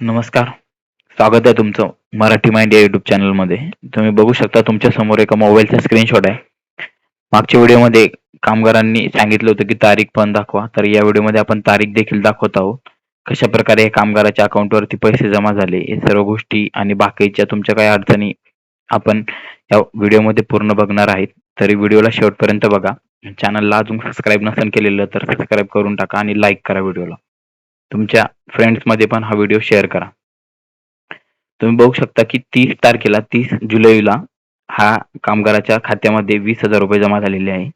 नमस्कार. स्वागत आहे तुमचं मराठी माइंड या युट्यूब चॅनलमध्ये. तुम्ही बघू शकता तुमच्यासमोर एका मोबाईलचा स्क्रीनशॉट आहे. मागच्या व्हिडिओमध्ये कामगारांनी सांगितलं होतं की तारीख पण दाखवा. तर या व्हिडिओमध्ये आपण तारीख देखील दाखवत आहोत. कशा प्रकारे कामगाराच्या अकाउंटवरती पैसे जमा झाले हे सर्व गोष्टी आणि बाकीच्या तुमच्या काही अडचणी आपण या व्हिडिओमध्ये पूर्ण बघणार आहेत. तरी व्हिडिओला शेवटपर्यंत बघा. चॅनलला अजून सबस्क्राईब नसेल केलेलं तर सबस्क्राईब करून टाका आणि लाईक करा व्हिडिओला. तुमच्या फ्रेंड्समध्ये पण हा व्हिडिओ शेअर करा. तुम्ही बघू शकता की तीस तारखेला तीस जुलैला हा कामगाराच्या खात्यामध्ये वीस हजार रुपये जमा झालेले आहे.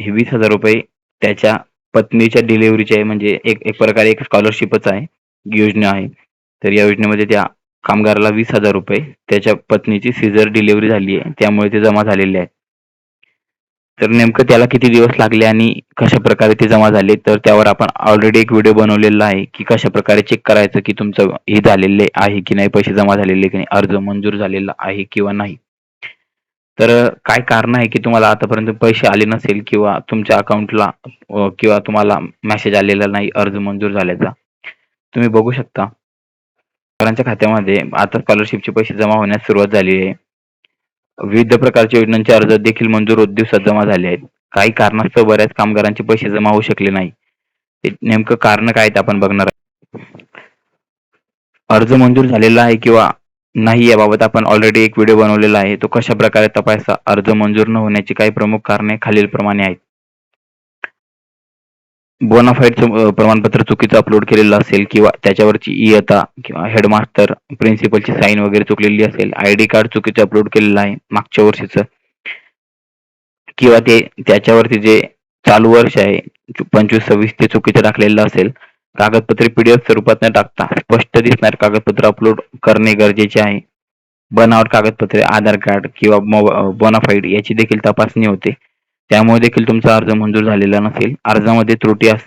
हे वीस हजार रुपये त्याच्या पत्नीच्या डिलिव्हरीचे आहे म्हणजे एक एक प्रकारे एक स्कॉलरशिपच आहे योजना आहे. तर या योजनेमध्ये त्या कामगाराला वीस हजार रुपये त्याच्या पत्नीची सिझर डिलिव्हरी झाली आहे त्यामुळे ते जमा झालेले आहेत. तर नेमकं त्याला किती दिवस लागले आणि कशा प्रकारे ते जमा झाले? तर त्यावर आपण ऑलरेडी एक व्हिडिओ बनवलेला आहे की कशा प्रकारे चेक करायचं की तुमचं हे झालेले आहे की नाही पैसे जमा झालेले की नाही अर्ज मंजूर झालेला आहे किंवा नाही? तर काय कारण आहे की तुम्हाला आतापर्यंत पैसे आले नसेल किंवा तुमच्या अकाउंटला किंवा तुम्हाला मेसेज आलेला नाही अर्ज मंजूर झाल्याचा? तुम्ही बघू शकता. सरांच्या खात्यामध्ये आता स्कॉलरशिपचे पैसे जमा होण्यास सुरुवात झाली आहे. विविध प्रकारच्या योजनांचे अर्ज देखील मंजूर होत दिवसात जमा झाले आहेत. काही कारणास्तव बऱ्याच कामगारांचे पैसे जमा होऊ शकले नाही. नेमकं कारण काय ते आपण बघणार आहोत. अर्ज मंजूर झालेला आहे किंवा नाही याबाबत आपण ऑलरेडी एक व्हिडिओ बनवलेला आहे. तो कशा प्रकारे तपासा अर्ज मंजूर न होण्याची काही प्रमुख कारणे खालीलप्रमाणे आहेत. बोनाफाईडचं प्रमाणपत्र चुकीचं अपलोड केलेलं असेल किंवा त्याच्यावरची e इयता किंवा हेडमास्टर प्रिन्सिपलची साईन वगैरे चुकलेली असेल आय डी कार्ड चुकीचं अपलोड केलेलं आहे मागच्या वर्षीचं किंवा ते त्याच्यावरती जे चालू वर्ष आहे पंचवीस सव्वीस ते चुकीचं टाकलेलं असेल कागदपत्रे पीडीएफ स्वरूपात न टाकता स्पष्ट दिसणार कागदपत्र अपलोड करणे गरजेचे आहे. बनावट कागदपत्रे आधार कार्ड किंवा बोनाफाईड याची देखील तपासणी होते. त्यामुळे देखील तुमचा अर्ज मंजूर झालेला नसेल. अर्जामध्ये त्रुटी अस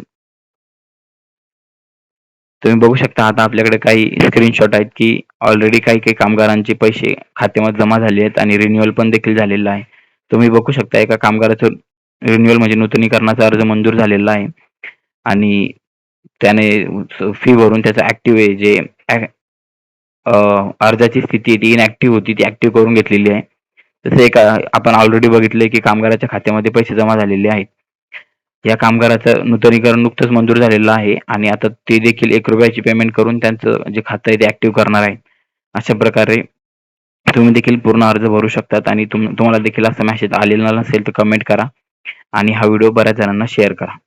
तुम्ही बघू शकता आता आपल्याकडे काही स्क्रीनशॉट आहेत की ऑलरेडी काही काही कामगारांचे पैसे खात्यामध्ये जमा झाले आहेत आणि रिन्युअल पण देखील झालेलं आहे. तुम्ही बघू शकता एका कामगाराचं रिन्युअल म्हणजे नूतनीकरणाचा अर्ज मंजूर झालेला आहे. आणि त्याने फी भरून त्याचं ऍक्टिव्ह आहे जे अर्जाची स्थिती आहे ती इनऍक्टिव्ह होती ती ऍक्टिव्ह करून घेतलेली आहे. तसे एक आपण ऑलरेडी बघितलंय की कामगाराच्या खात्यामध्ये पैसे जमा झालेले आहेत. या कामगाराचं नूतनीकरण नुकतंच मंजूर झालेलं आहे आणि आता ते देखील एक रुपयाची पेमेंट करून त्यांचं जे खातं आहे ते ऍक्टिव्ह करणार आहे अशा प्रकारे तुम्ही देखील पूर्ण अर्ज भरू शकतात आणि तुम तुम्हाला देखील असा मेसेज आलेला नसेल तर कमेंट करा आणि हा व्हिडिओ बऱ्याच जणांना शेअर करा.